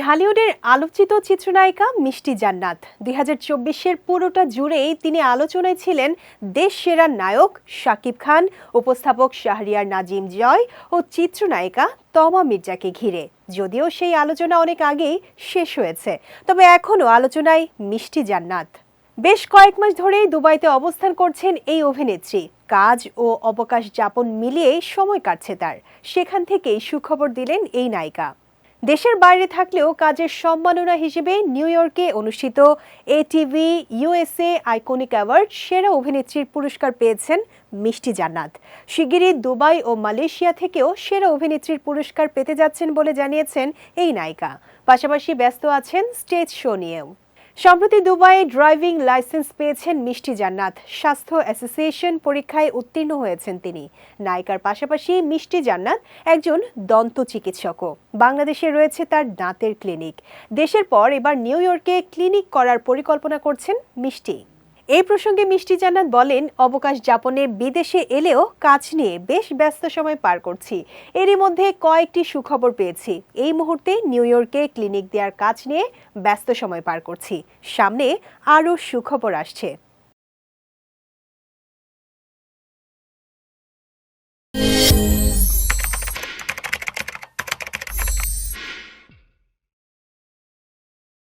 ঢালিউডের আলোচিত চিত্রনায়িকা মিষ্টি জান্নাত। দুই হাজার চব্বিশের পুরোটা জুড়েই তিনি আলোচনায় ছিলেন দেশ সেরা নায়ক শাকিব খান, উপস্থাপক শাহরিয়ার নাজিম জয় ও চিত্রনায়িকা তমা মির্জাকে ঘিরে। যদিও সেই আলোচনা অনেক আগেই শেষ হয়েছে, তবে এখনও আলোচনায় মিষ্টি জান্নাত। বেশ কয়েক মাস ধরেই দুবাইতে অবস্থান করছেন এই অভিনেত্রী। কাজ ও অবকাশ যাপন মিলিয়ে সময় কাটছে তার। সেখান থেকেই সুখবর দিলেন এই নায়িকা। দেশের বাইরে থাকলেও কাজের সম্মাননা হিসেবে নিউ ইয়র্কে অনুষ্ঠিত এটিভি ইউএসএ আইকনিক অ্যাওয়ার্ড সেরা অভিনেত্রীর পুরস্কার পেয়েছেন মিষ্টি জান্নাত। শিগগিরই দুবাই ও মালয়েশিয়া থেকেও সেরা অভিনেত্রীর পুরস্কার পেতে যাচ্ছেন বলে জানিয়েছেন এই নায়িকা। পাশাপাশি ব্যস্ত আছেন স্টেজ শো নিয়েও। সম্প্রতি দুবাইয়ে ড্রাইভিং লাইসেন্স পেয়েছেন মিষ্টি জান্নাত। স্বাস্থ্য অ্যাসোসিয়েশন পরীক্ষায় উত্তীর্ণ হয়েছেন তিনি। নায়িকার পাশাপাশি মিষ্টি জান্নাত একজন দন্ত চিকিৎসকও। বাংলাদেশে রয়েছে তার দাঁতের ক্লিনিক। দেশের পর এবার নিউ ইয়র্কে ক্লিনিক করার পরিকল্পনা করছেন মিষ্টি। এই প্রসঙ্গে মিষ্টি জান্নাত বলেন, অবকাশ যাপনে বিদেশে এলেও কাজ নিয়ে বেশ ব্যস্ত সময় পার করছি। এরই মধ্যে কয়েকটি সুখবর পেয়েছি। এই মুহূর্তে নিউ ইয়র্কে ক্লিনিক দেওয়ার কাজ নিয়ে ব্যস্ত সময় পার করছি। সামনে আরও সুখবর আসছে।